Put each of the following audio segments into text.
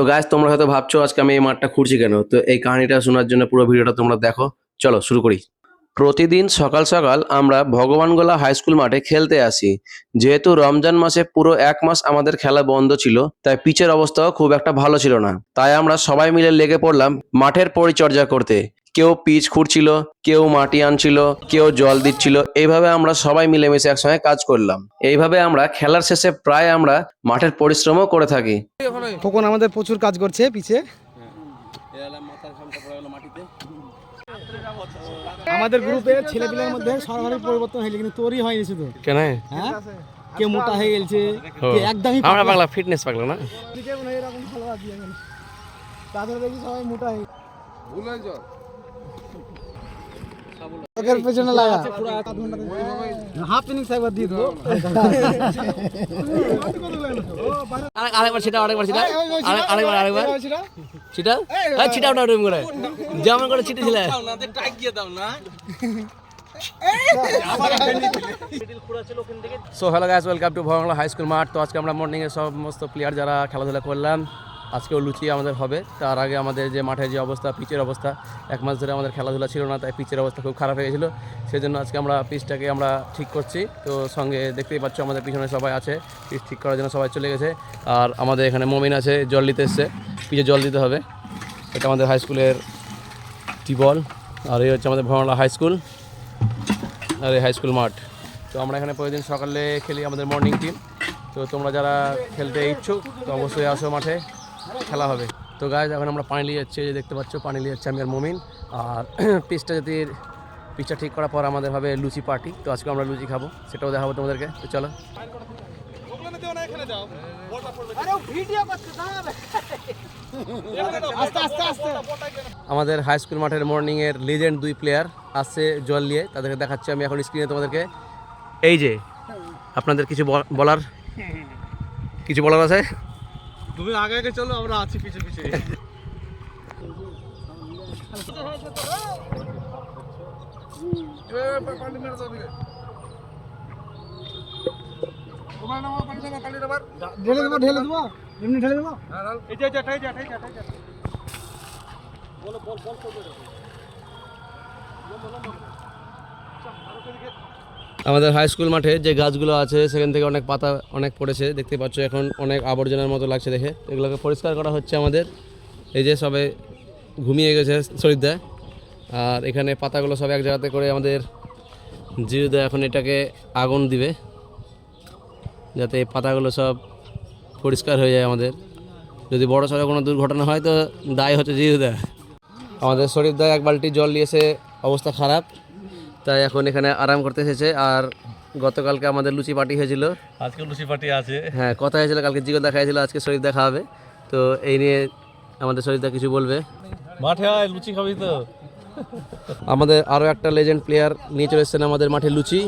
তো গাছ তোমরা হয়তো ভাবছ আজকে আমি এই মাঠটা খুঁড়ছি কেন? তো এই কাহিনীটা শোনার জন্য পুরো ভিডিওটা তোমরা দেখো। চলো, শুরু করি। প্রতিদিন সকাল সকাল আমরা ভগবানগোলা হাই স্কুল মাঠে খেলতে আসি। যেহেতু রমজান মাসে পুরো এক মাস আমাদের খেলা বন্ধ ছিল, তাই পিচের অবস্থাও খুব একটা ভালো ছিল না। তাই আমরা সবাই মিলে লেগে পড়লাম মাঠের পরিচর্যা করতে। কেউ পিচ খুঁড়ছিল কেউ মাটি আনছিল কেউ জল দিচ্ছিল। এইভাবে আমরা সবাই মিলেমিশে একসঙ্গে কাজ করলাম। এইভাবে আমরা খেলার শেষে প্রায় আমরা মাঠের পরিশ্রমও করে থাকি। খোকন আমাদের প্রচুর কাজ করছে পিছে আমাদের গ্রুপে ছেলেপিলের মধ্যে সর্বাধিক পরিবর্তন হয়েছে কিন্তু তোরই হয়নি শুধু। কেন? হ্যাঁ? কে মোটা হয়ে গেছে কে একদমই আমরা পাগলা। ফিটনেস পাগলা না? এরকম ভালো আছি তাদের দেখি সবাই মোটা হয়ে পেছনে লাগা। হাফ ইনিংস একবার দিয়ে দেবো আরেকবার সেটা আরেকবার সেটা আরেকবার আরেকবার। সেটা হ্যাঁ ছিটা? ওটা করে। যেমন করে ছিটে ছিল। So hello guys welcome to high school মাঠ তো আজকে আমরা মর্নিংয়ে সমস্ত প্লেয়ার যারা খেলাধুলা করলাম আজকেও লুচি আমাদের হবে। তার আগে আমাদের যে মাঠের যে অবস্থা, পিচের অবস্থা, এক মাস ধরে আমাদের খেলাধুলা ছিল না, তাই পিচের অবস্থা খুব খারাপ হয়ে গেছিল। সেই জন্য আজকে আমরা পিচটাকে আমরা ঠিক করছি। তো সঙ্গে দেখতেই পাচ্ছ আমাদের পিছনে সবাই আছে, পিচ ঠিক করার জন্য সবাই চলে গেছে। আর আমাদের এখানে মমিন আছে, জল দিতে এসছে। পিচে জল দিতে হবে। এটা আমাদের হাই স্কুলের টিবল, আর এই হচ্ছে আমাদের ভগবান হাই স্কুল আর এই হাই স্কুল মাঠ। তো আমরা এখানে প্রতিদিন সকালে খেলি আমাদের মর্নিং টিম তো তোমরা যারা খেলতে ইচ্ছুক, তো অবশ্যই আসো মাঠে। খেলা হবে। তো গাছ এখন আমরা পানি নিয়ে যাচ্ছি যে দেখতে পাচ্ছ পানি নিয়ে যাচ্ছে আমি আর মমিন। আর পিচটা যদি পিচটা ঠিক করার পর আমাদের হবে লুচি পার্টি তো আজকে আমরা লুচি খাব সেটাও দেখাবো তোমাদেরকে। তো চলো। আমাদের হাই স্কুল মাঠের মর্নিংয়ের লিজেন্ড দুই প্লেয়ার আসছে জল নিয়ে তাদেরকে দেখাচ্ছি আমি এখন স্ক্রিনে তোমাদেরকে। এই যে আপনাদের কিছু বল- বলার? কিছু বলার আছে? তুমি আগে আগে চলো আমরা আছি পিছে পিছে ঢেলে দেবো ঢেলে দেবো এমনি ঢেলে দেবো আমাদের হাই স্কুল মাঠে যে গাছগুলো আছে, সেখান থেকে অনেক পাতা অনেক পড়েছে, দেখতে পাচ্ছ এখন অনেক আবর্জনার মতো লাগছে দেখে। এগুলোকে পরিষ্কার করা হচ্ছে আমাদের। এই যে সবে ঘুমিয়ে গেছে শরীরদা আর এখানে পাতাগুলো সব এক জায়গাতে করে আমাদের জিরুদা এখন এটাকে আগুন দিবে, যাতে এই পাতাগুলো সব পরিষ্কার হয়ে যায় আমাদের। যদি বড় সড়ো কোনো দুর্ঘটনা হয় তো দায় হচ্ছে জিরুদা। আমাদের শরীরদা এক বালতি জল নিয়েছে অবস্থা খারাপ। তাই এখন এখানে আরাম করতে এসেছে। আর গতকালকে আমাদের লুচি পার্টি হয়েছিল। আজকে লুচি পার্টি আছে। হ্যাঁ কথা হয়েছিল কালকে জিগো দেখা হয়েছিল আজকে শরীর দেখা হবে। তো এই নিয়ে আমাদের শরীরদা কিছু বলবে। মাঠে আয় লুচি খাবি তো। আমাদের আরও একটা লেজেন্ড প্লেয়ার নিয়ে চলে এসেছেন আমাদের মাঠে লুচি।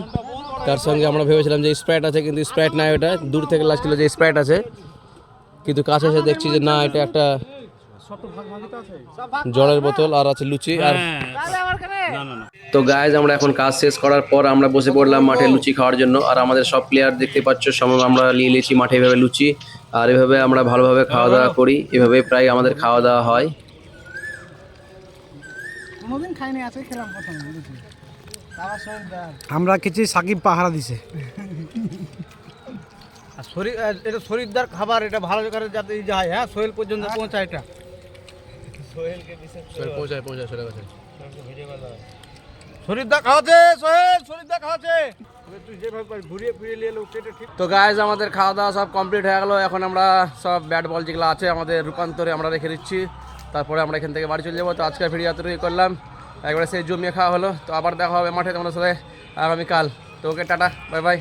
তার সঙ্গে আমরা ভেবেছিলাম যে স্প্রাইট আছে কিন্তু স্প্রাইট না ওটা। দূর থেকে লাগছিল যে স্প্রাইট আছে। কিন্তু কাছে এসে দেখছি যে না এটা একটা জলের বোতল আর আছে লুচি আর তো গাইজ আমরা এখন কাজ শেষ করার পর আমরা বসে পড়লাম মাঠে লুচি খাওয়ার জন্য। আর আমাদের সব প্লেয়ার দেখতে পাচ্ছ সম আমরা নিয়ে নিয়েছি মাঠে এভাবে লুচি। আর এভাবে আমরা ভালোভাবে খাওয়া দাওয়া করি। এভাবে প্রায় আমাদের খাওয়া দাওয়া হয়। কোনোদিন খাইনি আছে খেলাম প্রথম আমরা কিছু সাকিব পাহারা দিছে। শরীর এটা শরীরদার খাবার এটা ভালো করে যাতে যায় হ্যাঁ সোহেল পর্যন্ত পৌঁছায় এটা। পৌঁছায় পৌঁছায় চলে গেছে শরীরদা খাওয়াছে সোহেল শরীরদা খাওয়াছে তো গাইজ আমাদের খাওয়া দাওয়া সব কমপ্লিট হয়ে গেলো। এখন আমরা সব ব্যাট বল যেগুলো আছে আমাদের রূপান্তরে আমরা রেখে দিচ্ছি। তারপরে আমরা এখান থেকে বাড়ি চলে যাব। তো আজকের ভিডিও এতটুকুই করলাম। একবারে সেই জমিয়ে খাওয়া হলো। তো আবার দেখা হবে মাঠে তোমাদের সাথে আগামীকাল। তো ওকে টাটা বাই বাই